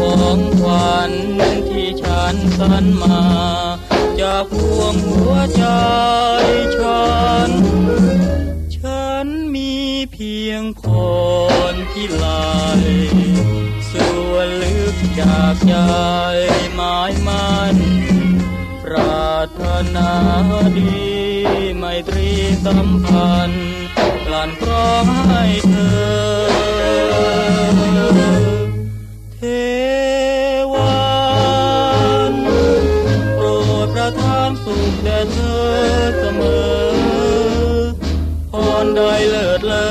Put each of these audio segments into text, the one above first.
ของขวัญที่ฉันสรรมาจากพวงหัวใจฉัน ฉันมีเพียงพรพิไลส่วนลึกจากใจหมายมันปรารถนาดีไมตรีสัมพันธ์กลั่นกรองให้เธอ ประทานสุขแด่เธอเสมอพรใดเลิศเลอ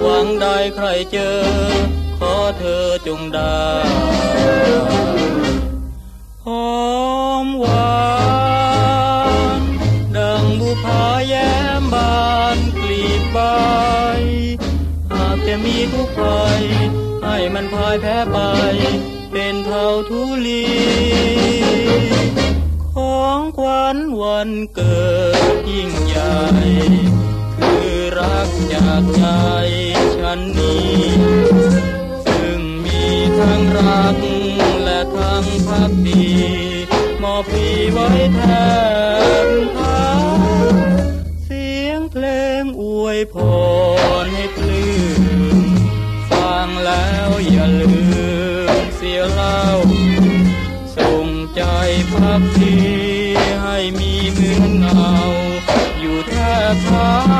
หวังใดใครเจอ ขอเธอจงได้หอมหวานดังบุพาแย้มบานกลีบใบหากจะมีทุกข์ภัยให้มันพายแพ้ไป เป็นเท่าทุลี วันเกิดยิ่งใหญ่ คือรักจากใจฉันนี้ซึ่งมีทั้งรักและทั้งพักดีมอบพีไว้แทนทางเสียงเพลงอวยพรให้ปลื้มฟังแล้วอย่าลืมเสียเล่าส่งใจพักดี มีเหมือนเงาอยู่แทบเท้า